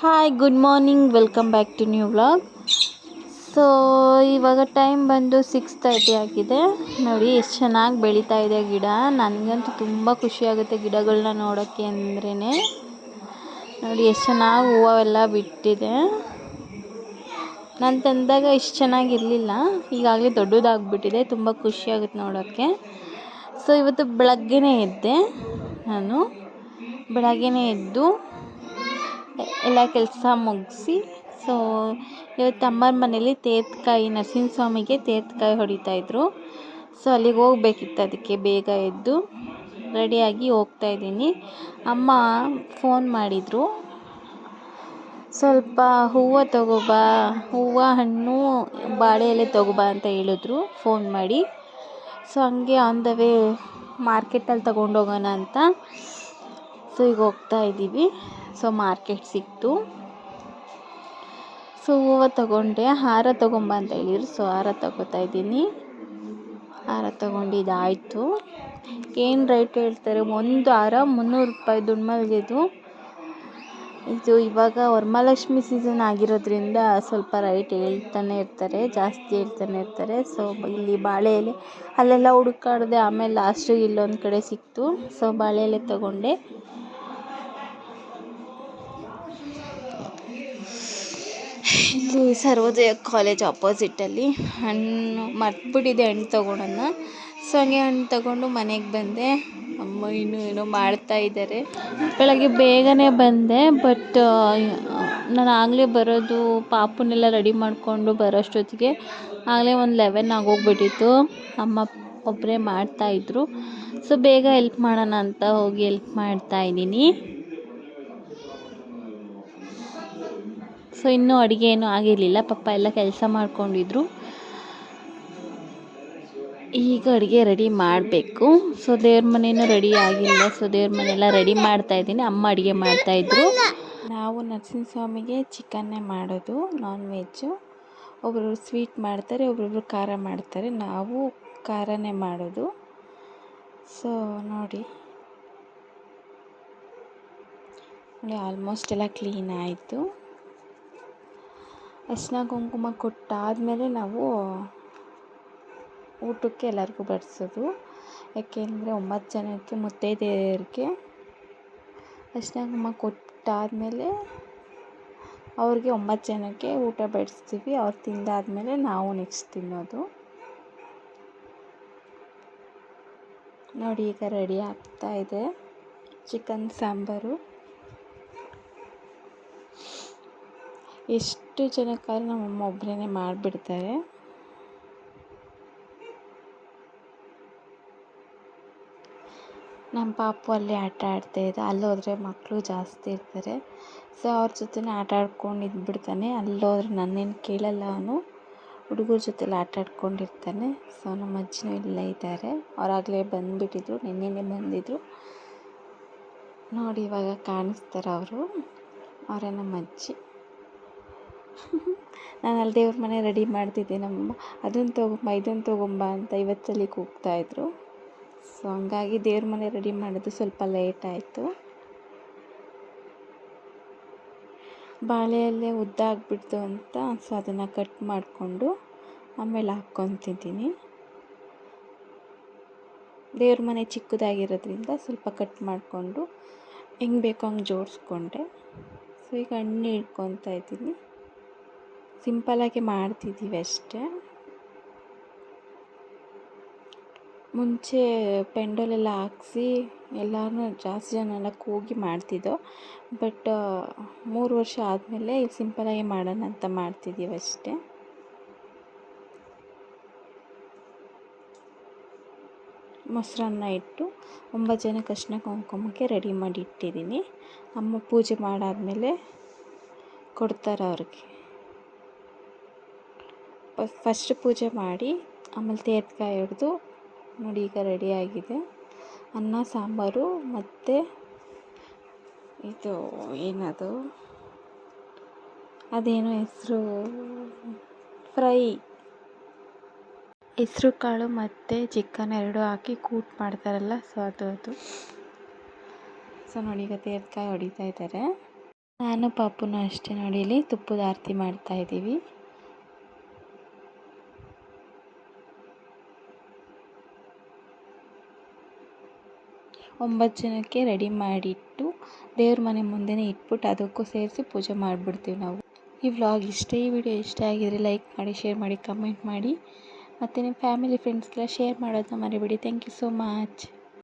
Hi good morning welcome back to new vlog so ಇವಾಗ time ಬಂದು six thirty ಆಗಿದೆ. ನೋಡಿ, ಎಷ್ಟು ಚೆನ್ನಾಗಿ ಬೆಳೀತಾ ಇದೆ ಗಿಡ. ನನಗಂತೂ ತುಂಬ ಖುಷಿಯಾಗುತ್ತೆ ಗಿಡಗಳನ್ನ ನೋಡೋಕ್ಕೆ ಅಂದ್ರೇ ನೋಡಿ, ಎಷ್ಟು ಚೆನ್ನಾಗಿ ಹೂವೆಲ್ಲ ಬಿಟ್ಟಿದೆ. ನಾನು ತಂದಾಗ ಇಷ್ಟು ಚೆನ್ನಾಗಿರಲಿಲ್ಲ ಈಗಾಗಲೇ ದೊಡ್ಡದಾಗ್ಬಿಟ್ಟಿದೆ. ತುಂಬ ಖುಷಿಯಾಗುತ್ತೆ ನೋಡೋಕ್ಕೆ ಸೊ ಇವತ್ತು ಬೆಳಗ್ಗೆನೇ ಎದ್ದೆ ನಾನು. ಬೆಳಗ್ಗೆನೇ ಎದ್ದು ಎಲ್ಲ ಕೆಲಸ ಮುಗಿಸಿ ಸೊ ಇವತ್ತು ಅಮ್ಮನ ಮನೇಲಿ ತೇತ್ಕಾಯಿ ನರಸಿಂಹ ಸ್ವಾಮಿಗೆ ತೇತ್ಕಾಯಿ ಇದ್ದರು ಸೊ ಅಲ್ಲಿಗೆ ಹೋಗ್ಬೇಕಿತ್ತು ಅದಕ್ಕೆ ಬೇಗ ಎದ್ದು. ರೆಡಿಯಾಗಿ ಹೋಗ್ತಾ ಇದ್ದೀನಿ. ಅಮ್ಮ ಫೋನ್ ಮಾಡಿದರು. ಸ್ವಲ್ಪ ಹೂವು ತಗೋಬಾ, ಹೂವು, ಹಣ್ಣು ಬಾಳೆ ಎಲೆ ತಗೋಬಾ ಅಂತ ಹೇಳಿದ್ರು. ಫೋನ್ ಮಾಡಿ. ಸೊ ಹಂಗೆ ಆನ್ ದ ವೇ ಮಾರ್ಕೆಟಲ್ಲಿ ತಗೊಂಡೋಗೋಣ ಅಂತ. ಸೊ ಈಗ ಹೋಗ್ತಾ ಇದ್ದೀವಿ. ಸೊ ಮಾರ್ಕೆಟ್ ಸಿಕ್ತು. ಸೊ ಹೂವು ತಗೊಂಡೆ, ಹಾರ ತಗೊಂಬ ಅಂತ ಹೇಳಿದ್ರು. ಸೊ ಹಾರ ತಗೋತಾ ಇದ್ದೀನಿ. ಹಾರ ತಗೊಂಡಿದ್ದಾಯಿತು. ಏನು ರೇಟ್ ಹೇಳ್ತಾರೆ? ಒಂದು ಹಾರ ಮುನ್ನೂರು ರೂಪಾಯಿ ದುಡ್ಮಲ್ಗೆದು. ಇದು ಇವಾಗ ವರಮಹಾಲಕ್ಷ್ಮಿ ಸೀಸನ್ ಆಗಿರೋದ್ರಿಂದ ಸ್ವಲ್ಪ ರೈಟ್ ಹೇಳ್ತಾನೆ ಇರ್ತಾರೆ, ಜಾಸ್ತಿ ಹೇಳ್ತಾನೆ ಇರ್ತಾರೆ. ಸೊ ಇಲ್ಲಿ ಬಾಳೆ ಎಲೆ ಅಲ್ಲೆಲ್ಲ ಹುಡುಕಾಡ್ದೆ ಆಮೇಲೆ ಲಾಸ್ಟಿಗೆ ಇಲ್ಲೊಂದು ಕಡೆ ಸಿಕ್ತು. ಸೊ ಬಾಳೆ ಎಲೆ ತಗೊಂಡೆ. ಇಲ್ಲಿ ಸರ್ವೋದಯ ಕಾಲೇಜ್ ಅಪೋಸಿಟಲ್ಲಿ ಹಣ್ಣು ಮರ್ತ್ಬಿಟ್ಟಿದೆ ಹಣ್ಣು ತೊಗೊಳೋಣ ಸೊ ಹಂಗೆ ಹಣ್ಣು ತಗೊಂಡು ಮನೆಗೆ ಬಂದೆ. ಅಮ್ಮ ಇನ್ನೂ ಏನೋ ಮಾಡ್ತಾ ಇದ್ದಾರೆ ಬೆಳಗ್ಗೆ ಬೇಗನೆ ಬಂದೆ ಬಟ್ ನಾನು ಆಗಲೇ ಬರೋದು ಪಾಪುನೆಲ್ಲ ರೆಡಿ ಮಾಡಿಕೊಂಡು ಬರೋಷ್ಟೊತ್ತಿಗೆ. ಆಗಲೇ ಒಂದು ಲೆವೆನ್ ಆಗೋಗ್ಬಿಟ್ಟಿತ್ತು. ಅಮ್ಮ ಒಬ್ಬರೇ ಮಾಡ್ತಾಯಿದ್ರು ಸೊ ಬೇಗ ಎಲ್ಪ್ ಮಾಡೋಣ ಅಂತ ಹೋಗಿ ಎಲ್ಪ್ ಮಾಡ್ತಾಯಿದ್ದೀನಿ ಸೊ ಇನ್ನೂ ಅಡುಗೆ ಏನೂ ಆಗಿರಲಿಲ್ಲ. ಪಪ್ಪ ಎಲ್ಲ ಕೆಲಸ ಮಾಡ್ಕೊಂಡಿದ್ರು. ಈಗ ಅಡುಗೆ ರೆಡಿ ಮಾಡಬೇಕು. ಸೊ ದೇವ್ರ ಮನೇನೂ ರೆಡಿ ಆಗಿಲ್ಲ. ಸೊ ದೇವ್ರ ಮನೆಯೆಲ್ಲ ರೆಡಿ ಮಾಡ್ತಾ ಇದ್ದೀನಿ. ಅಮ್ಮ ಅಡುಗೆ ಮಾಡ್ತಾಯಿದ್ರು ನಾವು ಸ್ವಾಮಿಗೆ ಚಿಕನ್ನೇ ಮಾಡೋದು ನಾನ್ ವೆಜ್ಜು ಒಬ್ರೊಬ್ರು ಸ್ವೀಟ್ ಮಾಡ್ತಾರೆ ಒಬ್ಬೊಬ್ರು ಖಾರ ಮಾಡ್ತಾರೆ. ನಾವು ಖಾರನೇ ಮಾಡೋದು. ಸೊ ನೋಡಿ. ನೋಡಿ ಆಲ್ಮೋಸ್ಟ್ ಎಲ್ಲ ಕ್ಲೀನ್ ಆಯಿತು. ಅರಿಶಿನ ಕುಂಕುಮ ಕೊಟ್ಟಾದಮೇಲೆ ನಾವು ಊಟಕ್ಕೆ ಎಲ್ಲರಿಗೂ ಬಡಿಸೋದು. ಯಾಕೆಂದರೆ ಒಂಬತ್ತು ಜನಕ್ಕೆ, ಮುತ್ತೈದೆಯರಿಗೆ ಅರಿಶಿನ ಕುಂಕುಮ ಕೊಟ್ಟಾದಮೇಲೆ ಅವ್ರಿಗೆ ಒಂಬತ್ತು ಜನಕ್ಕೆ ಊಟ ಬಡಿಸ್ತೀವಿ. ಅವ್ರು ತಿಂದಾದಮೇಲೆ ನಾವು ನೆಕ್ಸ್ಟ್ ತಿನ್ನೋದು. ನೋಡಿ, ಈಗ ರೆಡಿ ಆಗ್ತಾ ಇದೆ. ಚಿಕನ್ ಸಾಂಬಾರು. ಎಷ್ಟು ಜನಕ್ಕಾದ್ರೂ ನಮ್ಮಮ್ಮ ಒಬ್ಬರೇ ಮಾಡಿಬಿಡ್ತಾರೆ. ನಮ್ಮ ಪಾಪು ಅಲ್ಲಿ ಆಟ ಆಡ್ತಾಯಿದ್ದ ಅಲ್ಲೋದ್ರೆ ಮಕ್ಕಳು ಜಾಸ್ತಿ ಇರ್ತಾರೆ. ಸೊ ಅವ್ರ ಜೊತೆನೇ ಆಟ ಆಡ್ಕೊಂಡು ಇದ್ಬಿಡ್ತಾನೆ. ಅಲ್ಲೋದ್ರೆ ನನ್ನೇನು ಕೇಳಲ್ಲ ಅವನು. ಹುಡುಗರ ಜೊತೆಲಿ ಆಟ ಆಡ್ಕೊಂಡಿರ್ತಾನೆ. ಸೊ ನಮ್ಮ ಅಜ್ಜಿನೂ ಇಲ್ಲ ಇದ್ದಾರೆ. ಅವರಾಗಲೇ ಬಂದುಬಿಟ್ಟಿದ್ರು. ನಿನ್ನೆನೇ ಬಂದಿದ್ರು. ನೋಡಿ ಇವಾಗ ಕಾಣಿಸ್ತಾರೆ ಅವರು. ಅವರೇ ನಮ್ಮ ಅಜ್ಜಿ. ನಾನು ಅಲ್ಲಿ ದೇವ್ರ ಮನೆ ರೆಡಿ ಮಾಡ್ತಿದ್ದೆ ನಮ್ಮಮ್ಮ ಅದನ್ನು ತೊಗೊಂಬ ಇದನ್ನು ತೊಗೊಂಬ ಅಂತ ಇವತ್ತಲ್ಲಿ ಕೂಗ್ತಾಯಿದ್ರು ಸೊ ಹಂಗಾಗಿ ದೇವ್ರ ಮನೆ ರೆಡಿ ಮಾಡೋದು ಸ್ವಲ್ಪ ಲೇಟ್ ಆಯಿತು. ಬಾಳೆಯಲ್ಲೇ ಉದ್ದ ಆಗಿಬಿಡ್ತು ಅಂತ ಸೊ ಅದನ್ನು ಕಟ್ ಮಾಡಿಕೊಂಡು ಆಮೇಲೆ ಹಾಕ್ಕೊತಿದ್ದೀನಿ. ದೇವ್ರ ಮನೆ ಚಿಕ್ಕದಾಗಿರೋದ್ರಿಂದ ಸ್ವಲ್ಪ ಕಟ್ ಮಾಡಿಕೊಂಡು ಹೆಂಗೆ ಬೇಕೋ ಹಂಗೆ ಜೋಡಿಸ್ಕೊಂಡೆ. ಸೊ ಈಗ ಹಣ್ಣು ಇದ್ದೀನಿ. ಸಿಂಪಲ್ಲಾಗಿ ಮಾಡ್ತಿದ್ದೀವಿ ಅಷ್ಟೇ. ಮುಂಚೆ ಪೆಂಡಲೆಲ್ಲ ಹಾಕ್ಸಿ ಎಲ್ಲರೂ ಜಾಸ್ತಿ ಜನ ಎಲ್ಲ ಕೂಗಿ ಮಾಡ್ತಿದ್ದೋ, ಬಟ್ ಮೂರು ವರ್ಷ ಆದಮೇಲೆ ಸಿಂಪಲಾಗಿ ಮಾಡೋಣ ಅಂತ ಮಾಡ್ತಿದ್ದೀವಿ ಅಷ್ಟೇ. ಮೊಸರನ್ನ ಇಟ್ಟು ಒಂಬತ್ತು ಜನಕ್ಕೆ ಅರ್ಶಿನ ಕುಂಕುಮಕ್ಕೆ ರೆಡಿ ಮಾಡಿ ಇಟ್ಟಿದ್ದೀನಿ. ಅಮ್ಮ ಪೂಜೆ ಮಾಡಾದಮೇಲೆ ಕೊಡ್ತಾರೆ ಅವ್ರಿಗೆ. ಫಸ್ಟ್ ಪೂಜೆ ಮಾಡಿ, ಆಮೇಲೆ ತೇತ್ಕಾಯಿ ಹಿಡ್ದು ನೋಡಿ ಈಗ ರೆಡಿಯಾಗಿದೆ ಅನ್ನ, ಸಾಂಬಾರು ಮತ್ತು ಇದು ಏನದು? ಅದೇನೋ ಹೆಸರು? ಫ್ರೈ. ಹೆಸರು ಕಾಳು ಮತ್ತು ಚಿಕನ್ ಎರಡು ಹಾಕಿ ಕೂಟ್ ಮಾಡ್ತಾರಲ್ಲ, ಸೊ ಅದು ಅದು. ಸೊ ನೋಡಿ ಈಗ ತೇತ್ಕಾಯಿ ಹೊಡಿತಾ ಇದ್ದಾರೆ ನಾನು ಪಾಪುನು ಅಷ್ಟೇ ನೋಡಿ, ಇಲ್ಲಿ ತುಪ್ಪದ ಆರತಿ ಮಾಡ್ತಾ ಒಂಬತ್ತು ಜನಕ್ಕೆ ರೆಡಿ ಮಾಡಿಟ್ಟು ದೇವ್ರ ಮನೆ ಮುಂದೆಯೇ ಇಟ್ಬಿಟ್ಟು ಅದಕ್ಕೂ ಸೇರಿಸಿ ಪೂಜೆ ಮಾಡಿಬಿಡ್ತೀವಿ ನಾವು. ಈ ವ್ಲಾಗ್ ಇಷ್ಟ, ಈ ವಿಡಿಯೋ ಇಷ್ಟ ಆಗಿದ್ರೆ ಲೈಕ್ ಮಾಡಿ, ಶೇರ್ ಮಾಡಿ, ಕಮೆಂಟ್ ಮಾಡಿ. ಮತ್ತು ನಿಮ್ಮ ಫ್ಯಾಮಿಲಿ ಫ್ರೆಂಡ್ಸ್ಗೆಲ್ಲ ಶೇರ್ ಮಾಡೋದನ್ನ ಮರಿಬೇಡಿ. Thank you so much